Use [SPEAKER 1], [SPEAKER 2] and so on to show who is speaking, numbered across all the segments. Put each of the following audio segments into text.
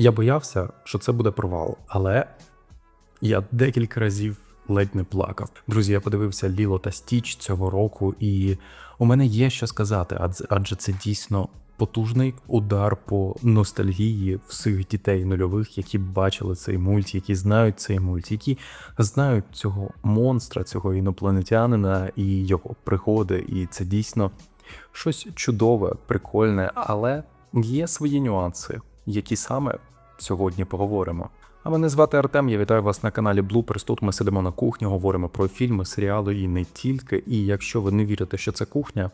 [SPEAKER 1] Я боявся, що це буде провал, але я декілька разів ледь не плакав. Друзі, я подивився Ліло та Стіч цього року, і у мене є що сказати, адже- це дійсно потужний удар по ностальгії всіх дітей нульових, які бачили цей мульт, які знають цей мульт, які знають цього монстра, цього інопланетянина і його пригоди. І це дійсно щось чудове, прикольне, але є свої нюанси, які саме сьогодні поговоримо. А мене звати Артем. Я вітаю вас на каналі Bloopers. Тут ми сидимо на кухні, говоримо про фільми, серіали і не тільки. І якщо ви не вірите, що це кухня,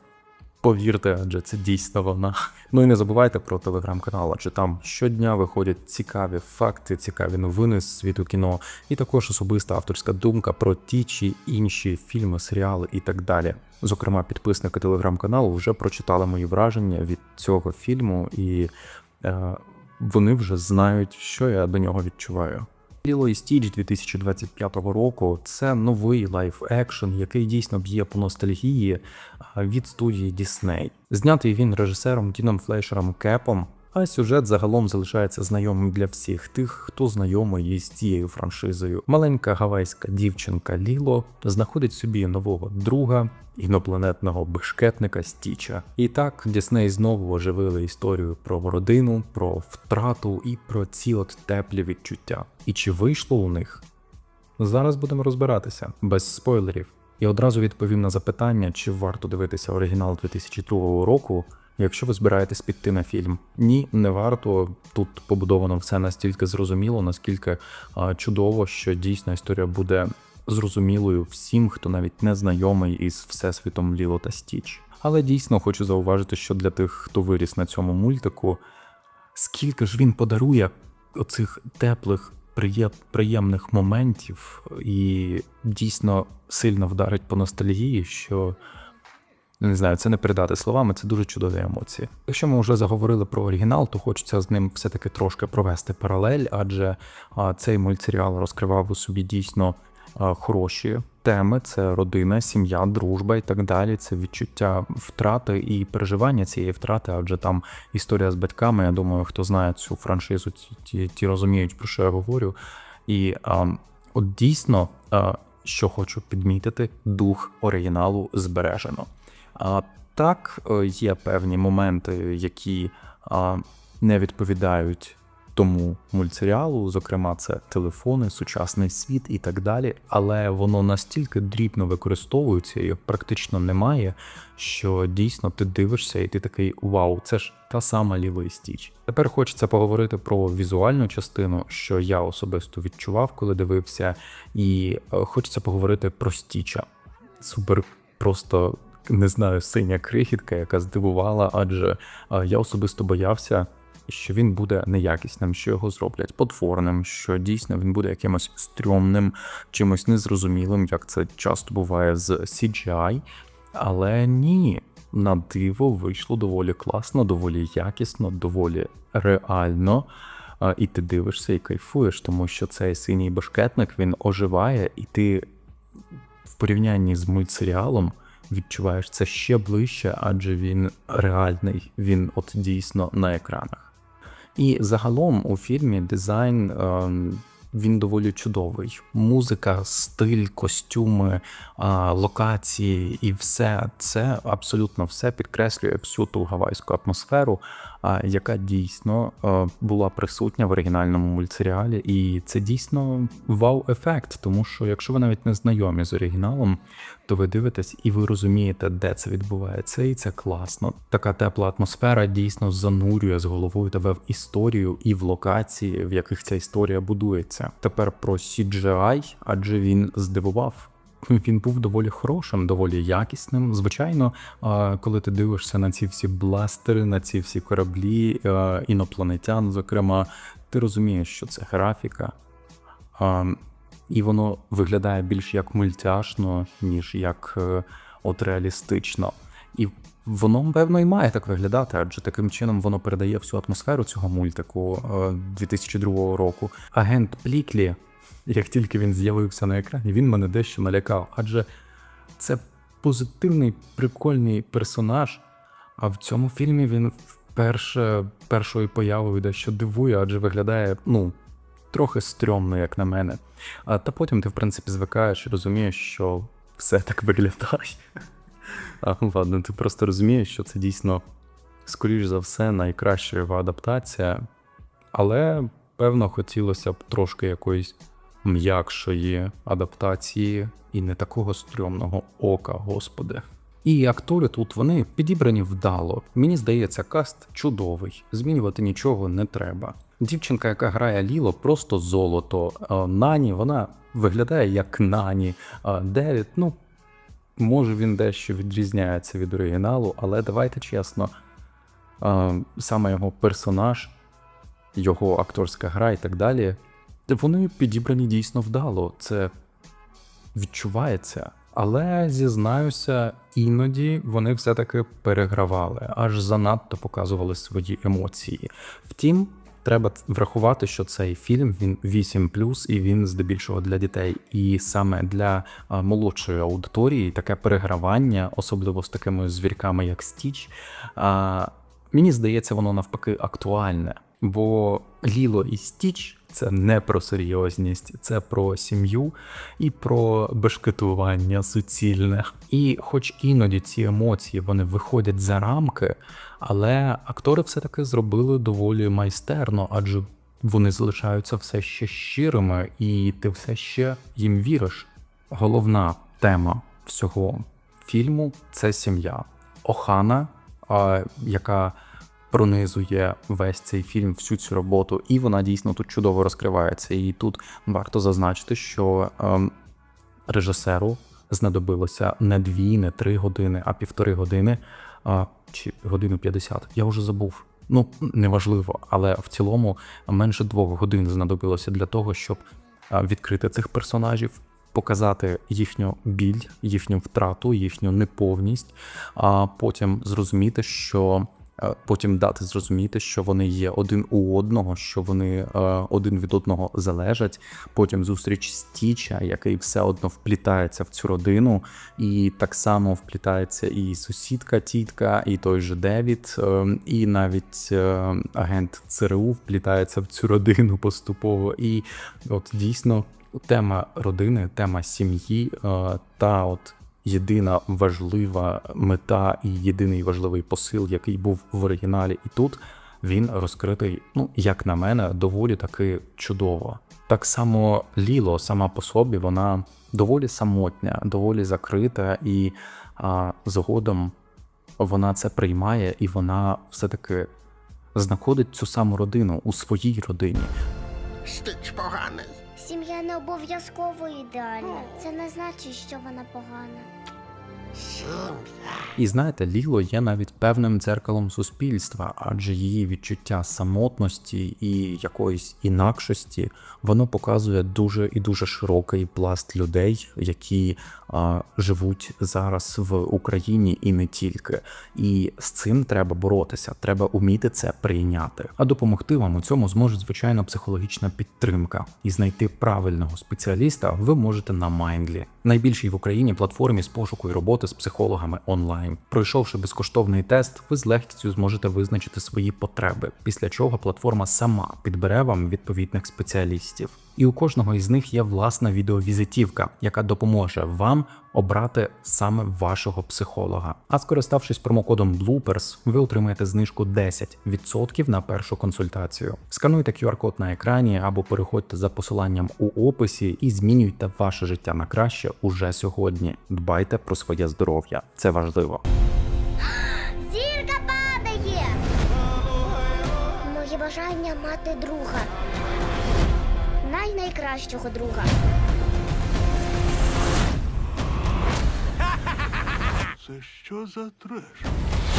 [SPEAKER 1] повірте, адже це дійсно вона. Ну і не забувайте про телеграм-канал, адже там щодня виходять цікаві факти, цікаві новини з світу кіно, і також особиста авторська думка про ті чи інші фільми, серіали і так далі. Зокрема, підписники телеграм-каналу вже прочитали мої враження від цього фільму, і е, вони вже знають, що я до нього відчуваю. Ліло і Стіч 2025 року це новий лайф екшн, який дійсно б'є по ностальгії від студії Disney. Знятий він режисером Діном Флейшером Кепом. А сюжет загалом залишається знайомим для всіх тих, хто знайомий із цією франшизою. Маленька гавайська дівчинка Ліло знаходить собі нового друга, інопланетного бешкетника Стіча. І так Дісней знову оживили історію про родину, про втрату і про ці от теплі відчуття. І чи вийшло у них? Зараз будемо розбиратися без спойлерів. І одразу відповім на запитання, чи варто дивитися оригінал 2002 року, якщо ви збираєтесь піти на фільм. Ні, не варто. Тут побудовано все настільки зрозуміло, наскільки чудово, що дійсно історія буде зрозумілою всім, хто навіть не знайомий із всесвітом Ліло та Стіч. Але дійсно хочу зауважити, що для тих, хто виріс на цьому мультику, скільки ж він подарує оцих теплих, приємних моментів і дійсно сильно вдарить по ностальгії, що не знаю, це не передати словами, це дуже чудові емоції. Якщо ми вже заговорили про оригінал, то хочеться з ним все-таки трошки провести паралель, адже цей мультсеріал розкривав у собі дійсно хороші теми: це родина, сім'я, дружба і так далі. Це відчуття втрати і переживання цієї втрати, адже там історія з батьками. Я думаю, хто знає цю франшизу, ті, ті розуміють, про що я говорю. І а, от дійсно, а, що хочу підмітити, дух оригіналу збережено. Так, е, є певні моменти, які не відповідають тому мультсеріалу, зокрема, це телефони, сучасний світ і так далі. Але воно настільки дрібно використовується і практично немає, що дійсно ти дивишся, і ти такий вау, це ж та сама лівий стіч. Тепер хочеться поговорити про візуальну частину, що я особисто відчував, коли дивився, і е, хочеться поговорити про стіча. Супер просто не знаю, синя крихітка, яка здивувала, адже а, я особисто боявся, що він буде неякісним, що його зроблять потворним, що дійсно він буде якимось стрьомним, чимось незрозумілим, як це часто буває з CGI. Але ні, на диво вийшло доволі класно, доволі якісно, доволі реально. А, І ти дивишся і кайфуєш, тому що цей синій башкетник він оживає, і ти в порівнянні з мультсеріалом відчуваєш це ще ближче, адже він реальний, він от дійсно на екранах. І загалом у фільмі дизайн ем, він доволі чудовий. Музика, стиль, костюми, локації і все це абсолютно все підкреслює всю ту гавайську атмосферу, яка дійсно була присутня в оригінальному мультсеріалі. І це дійсно вау-ефект, тому що якщо ви навіть не знайомі з оригіналом, то ви дивитесь і ви розумієте, де це відбувається, і це класно. Така тепла атмосфера дійсно занурює з головою тебе в історію і в локації, в яких ця історія будується. Тепер про CGI, адже він здивував. Він був доволі хорошим, доволі якісним. Звичайно, коли ти дивишся на ці всі бластери, на ці всі кораблі, е, інопланетян, зокрема, ти розумієш, що це графіка. І воно виглядає більш як мультяшно, ніж як е, от реалістично. І воно, певно, і має так виглядати, адже таким чином воно передає всю атмосферу цього мультику е, 2002 року. Агент Пліклі, як тільки він з'явився на екрані, він мене дещо налякав, адже це позитивний, прикольний персонаж. А в цьому фільмі він вперше першою появою дещо дивує, адже виглядає, ну, трохи стрьомно, як на мене. А, та потім ти, в принципі, звикаєш і розумієш, що все так виглядає. А, ладно, ти просто розумієш, що це дійсно, скоріш за все, найкраща його адаптація. Але, певно, хотілося б трошки якоїсь м'якшої адаптації і не такого стрьомного ока, господи. І актори тут вони підібрані вдало. Мені здається, каст чудовий, змінювати нічого не треба. Дівчинка, яка грає Ліло, просто золото. Нані, вона виглядає як Нані. Девід, ну, може він дещо відрізняється від оригіналу, але давайте чесно, саме його персонаж, його акторська гра і так далі, вони підібрані дійсно вдало. Це відчувається. Але зізнаюся, іноді вони все-таки перегравали, аж занадто показували свої емоції. Втім, треба врахувати, що цей фільм він 8 і він здебільшого для дітей. І саме для молодшої аудиторії таке перегравання, особливо з такими звірками, як Стіч, мені здається, воно навпаки актуальне. Бо Ліло і Стіч це не про серйозність, це про сім'ю і про бешкетування суцільне. І хоч іноді ці емоції вони виходять за рамки, але актори все-таки зробили доволі майстерно, адже вони залишаються все ще щирими, і ти все ще їм віриш. Головна тема всього фільму це сім'я. Охана, яка пронизує весь цей фільм, всю цю роботу, і вона дійсно тут чудово розкривається. І тут варто зазначити, що ем, режисеру знадобилося не дві, не три години, а півтори години, а, чи годину 50. Я вже забув. Ну, неважливо, але в цілому менше двох годин знадобилося для того, щоб відкрити цих персонажів. Показати їхню біль, їхню втрату, їхню неповність, а потім зрозуміти, що Е, потім дати зрозуміти, що вони є один у одного, що вони е, один від одного залежать. Потім зустріч Стіча, який все одно вплітається в цю родину, і так само вплітається і сусідка, тітка, і той же Девід, е, і навіть агент ЦРУ вплітається в цю родину поступово. І от дійсно тема родини, тема сім'ї та от єдина важлива мета і єдиний важливий посил, який був в оригіналі, і тут він розкритий, ну як на мене, доволі таки чудово. Так само Ліло сама по собі, вона доволі самотня, доволі закрита, і а, згодом вона це приймає, і вона все-таки знаходить цю саму родину у своїй родині.
[SPEAKER 2] Стич поганий.
[SPEAKER 3] Не обов'язково ідеальна. Це не значить, що вона погана.
[SPEAKER 1] І знаєте, Ліло є навіть певним дзеркалом суспільства, адже її відчуття самотності і якоїсь інакшості воно показує дуже і дуже широкий пласт людей, які а, живуть зараз в Україні і не тільки. І з цим треба боротися. Треба уміти це прийняти. А допомогти вам у цьому зможе звичайно психологічна підтримка. І знайти правильного спеціаліста ви можете на Mindly, найбільшій в Україні платформі з пошуку і роботи з психологами онлайн. Пройшовши безкоштовний тест, ви з легкістю зможете визначити свої потреби, після чого платформа сама підбере вам відповідних спеціалістів. І у кожного із них є власна відеовізитівка, яка допоможе вам обрати саме вашого психолога. А скориставшись промокодом Bloopers, ви отримаєте знижку 10% на першу консультацію. Скануйте QR-код на екрані або переходьте за посиланням у описі і змінюйте ваше життя на краще уже сьогодні. Дбайте про своє здоров'я, це важливо.
[SPEAKER 3] Зірка падає! Моє бажання мати друга. Най-найкращого друга.
[SPEAKER 4] Це що за треш?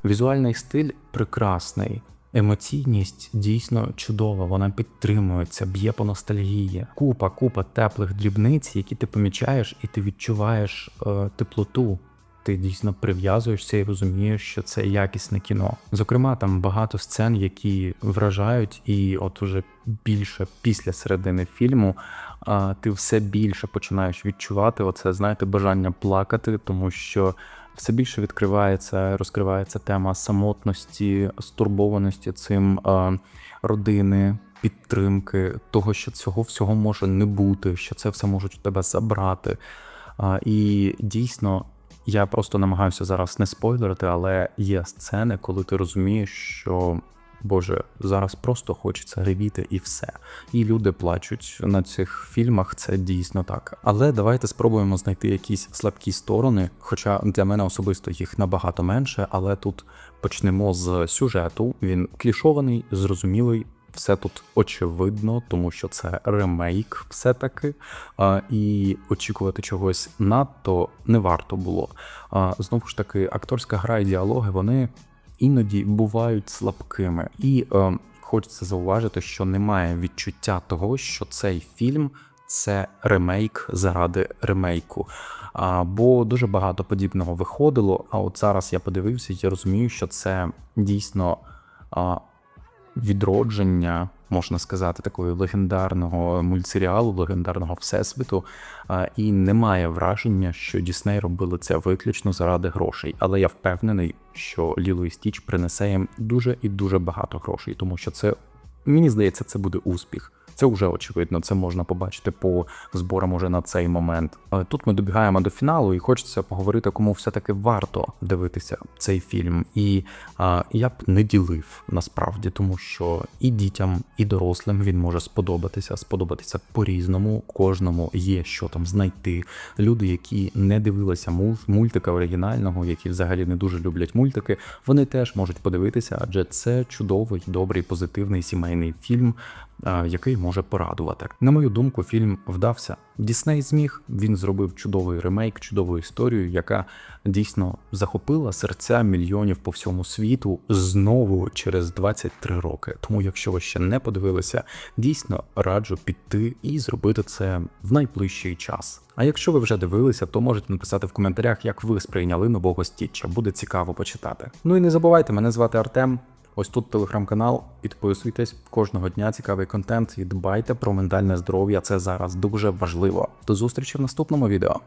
[SPEAKER 1] Візуальний стиль прекрасний. Емоційність дійсно чудова, вона підтримується, б'є по ностальгії. Купа, купа теплих дрібниць, які ти помічаєш, і ти відчуваєш е, теплоту. Ти дійсно прив'язуєшся і розумієш, що це якісне кіно. Зокрема, там багато сцен, які вражають, і от уже більше після середини фільму а, ти все більше починаєш відчувати оце, знаєте, бажання плакати, тому що все більше відкривається, розкривається тема самотності, стурбованості цим е, родини, підтримки, того, що цього всього може не бути, що це все можуть у тебе забрати. А, і дійсно, я просто намагаюся зараз не спойлерити, але є сцени, коли ти розумієш, що. Боже, зараз просто хочеться ревіти і все. І люди плачуть на цих фільмах, це дійсно так. Але давайте спробуємо знайти якісь слабкі сторони, хоча для мене особисто їх набагато менше, але тут почнемо з сюжету. Він клішований, зрозумілий, все тут очевидно, тому що це ремейк, все-таки. А, і очікувати чогось надто не варто було. А, знову ж таки, акторська гра і діалоги вони іноді бувають слабкими. І е, хочеться зауважити, що немає відчуття того, що цей фільм це ремейк заради ремейку. А, бо дуже багато подібного виходило. А от зараз я подивився і розумію, що це дійсно. А, відродження, можна сказати, такого легендарного мультсеріалу, легендарного всесвіту, і немає враження, що Дісней робили це виключно заради грошей. Але я впевнений, що Ліло і Стіч принесе їм дуже і дуже багато грошей, тому що це мені здається, це буде успіх. Це вже очевидно, це можна побачити по зборам уже на цей момент. Але тут ми добігаємо до фіналу, і хочеться поговорити, кому все-таки варто дивитися цей фільм. І а, я б не ділив насправді, тому що і дітям, і дорослим він може сподобатися, сподобатися по-різному. Кожному є що там знайти. Люди, які не дивилися мультика оригінального, які взагалі не дуже люблять мультики, вони теж можуть подивитися, адже це чудовий, добрий, позитивний сімейний фільм, який може порадувати. На мою думку, фільм вдався. Дісней зміг. Він зробив чудовий ремейк, чудову історію, яка дійсно захопила серця мільйонів по всьому світу знову через 23 роки. Тому, якщо ви ще не подивилися, дійсно раджу піти і зробити це в найближчий час. А якщо ви вже дивилися, то можете написати в коментарях, як ви сприйняли нового стіча. Буде цікаво почитати. Ну і не забувайте, мене звати Артем. Ось тут телеграм-канал. Підписуйтесь кожного дня. Цікавий контент і дбайте про ментальне здоров'я. Це зараз дуже важливо. До зустрічі в наступному відео.